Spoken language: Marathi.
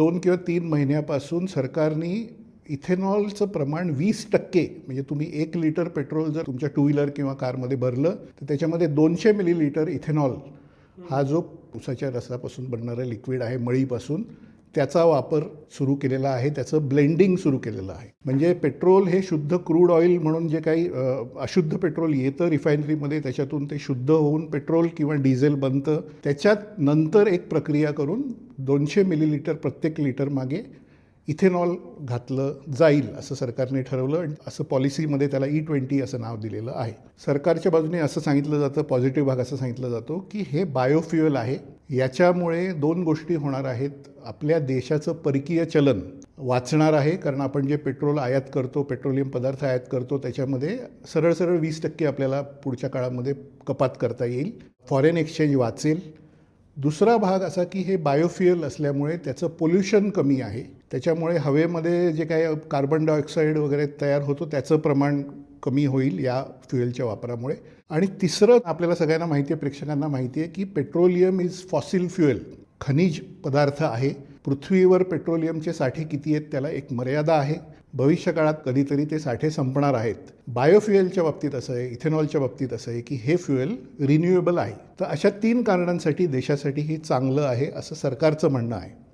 दोन किंवा तीन महिन्यापासून सरकारने इथेनॉलचं प्रमाण वीस टक्के म्हणजे तुम्ही एक लिटर पेट्रोल जर तुमच्या टू व्हीलर किंवा कारमध्ये भरलं तर त्याच्यामध्ये दोनशे मिलीलिटर इथेनॉल हा जो उसाच्या रसापासून बनणारा लिक्विड आहे मळीपासून त्याचा वापर सुरू केलेला आहे त्याचं ब्लेंडिंग सुरू केलेलं आहे. म्हणजे पेट्रोल हे शुद्ध क्रूड ऑइल म्हणून जे काही अशुद्ध पेट्रोल येतं रिफायनरीमध्ये त्याच्यातून ते शुद्ध होऊन पेट्रोल किंवा डिझेल बनतं. त्याच्यात नंतर एक प्रक्रिया करून दोनशे मिलीलिटर प्रत्येक लिटर मागे इथेनॉल घातलं जाईल असं सरकारने ठरवलं आणि असं पॉलिसीमध्ये त्याला e ई ट्वेंटी असं नाव दिलेलं आहे. सरकारच्या बाजूने असं सांगितलं जातं पॉझिटिव्ह भाग असं सांगितलं जातो की हे बायोफ्युएल आहे. याच्यामुळे दोन गोष्टी होणार आहेत. आपल्या देशाचं परकीय चलन वाचणार आहे कारण आपण जे पेट्रोल आयात करतो पेट्रोलियम पदार्थ आयात करतो त्याच्यामध्ये सरळ सरळ वीस टक्के आपल्याला पुढच्या काळामध्ये कपात करता येईल. फॉरेन एक्सचेंज वाचेल. दुसरा भाग असा की हे बायोफ्युअल असल्यामुळे त्याचं पोल्युशन कमी आहे. त्याच्यामुळे हवेमध्ये जे काय कार्बन डायऑक्साईड वगैरे तयार होतो त्याचं प्रमाण कमी होईल या फ्युएलच्या वापरामुळे. आणि तिसरं आपल्याला सगळ्यांना माहिती आहे प्रेक्षकांना माहिती आहे की पेट्रोलियम इज फॉसिल फ्युएल. खनिज पदार्थ आहे. पृथ्वीवर पेट्रोलियमचे साठे किती आहेत त्याला एक मर्यादा आहे. भविष्यकाळात कधीतरी ते साठे संपणार आहेत. बायोफ्युएलच्या बाबतीत असं आहे इथेनॉलच्या बाबतीत असं आहे की हे फ्युएल रिन्युएबल आहे. तर अशा तीन कारणांसाठी देशासाठी हे चांगलं आहे असं सरकारचं म्हणणं आहे.